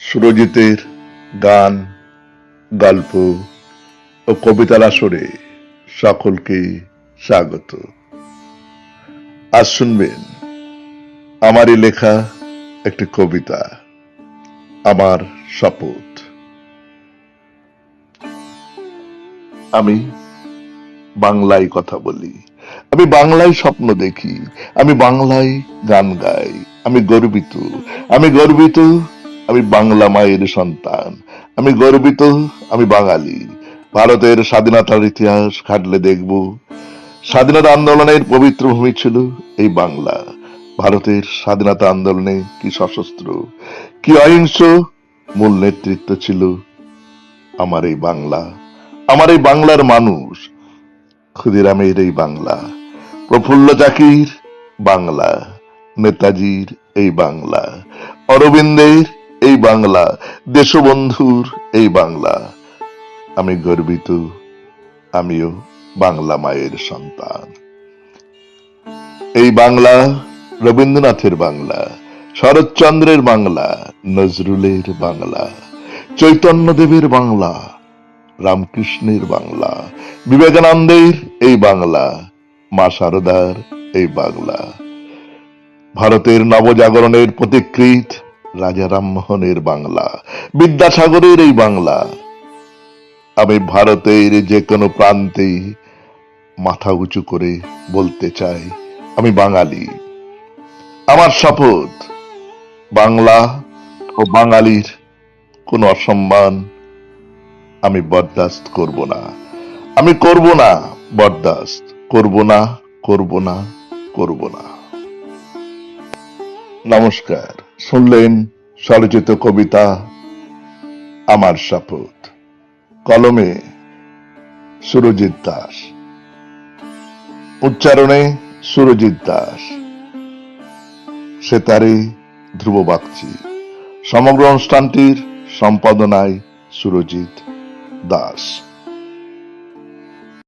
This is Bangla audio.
সুরজিতের গান, গল্প ও কবিতার আসরে সকলকে স্বাগত। আজ শুনবেন আমারই লেখা একটি কবিতা, আমার শপথ। আমি বাংলায় কথা বলি, আমি বাংলায় স্বপ্ন দেখি, আমি বাংলায় গান গাই, আমি গর্বিত আমি গর্বিত আমি বাংলা মায়ের সন্তান। আমি গর্বিত, আমি বাঙালি। ভারতের স্বাধীনতার ইতিহাস ঘাটলে দেখব। স্বাধীনতা আন্দোলনের পবিত্র ভূমি ছিল এই বাংলা। ভারতের স্বাধীনতা আন্দোলনে কি সশস্ত্র, কি অহিংস মূল নেতৃত্ব ছিল আমার এই বাংলা। আমার এই বাংলার মানুষ, ক্ষুদিরামের এই বাংলা। প্রফুল্ল চাকির বাংলা। নেতাজির এই বাংলা। অরবিন্দের বাংলা। দেশবন্ধুর এই বাংলা। আমি গর্বিত, আমিও বাংলা মায়ের সন্তান। এই বাংলা রবীন্দ্রনাথের বাংলা, শরৎচন্দ্রের বাংলা, নজরুলের বাংলা, চৈতন্যদেবের বাংলা, রামকৃষ্ণের বাংলা, বিবেকানন্দের এই বাংলা, মা শারদার এই বাংলা। ভারতের নবজাগরণের প্রতিকৃত রাজা রামমোহনের বাংলা, বিদ্যাসাগরের এই বাংলা। আমি ভারতের যে কোনো প্রান্তে মাথা উঁচু করে বলতে চাই, আমি বাঙালি। আমার শপথ, বাংলা ও বাঙালির কোনো অসম্মান আমি বরদাস্ত করব না। আমি করব না বরদাস্ত, করব না করব না করব না। নমস্কার। শুনলেন স্বরচিত কবিতা আমার শপথ। কলমে সুরজিৎ দাস। উচ্চারণে সুরজিৎ দাস। সেতারে ধ্রুব বাগচি। সমগ্র অনুষ্ঠানটির সম্পাদনায় সুরজিৎ দাস।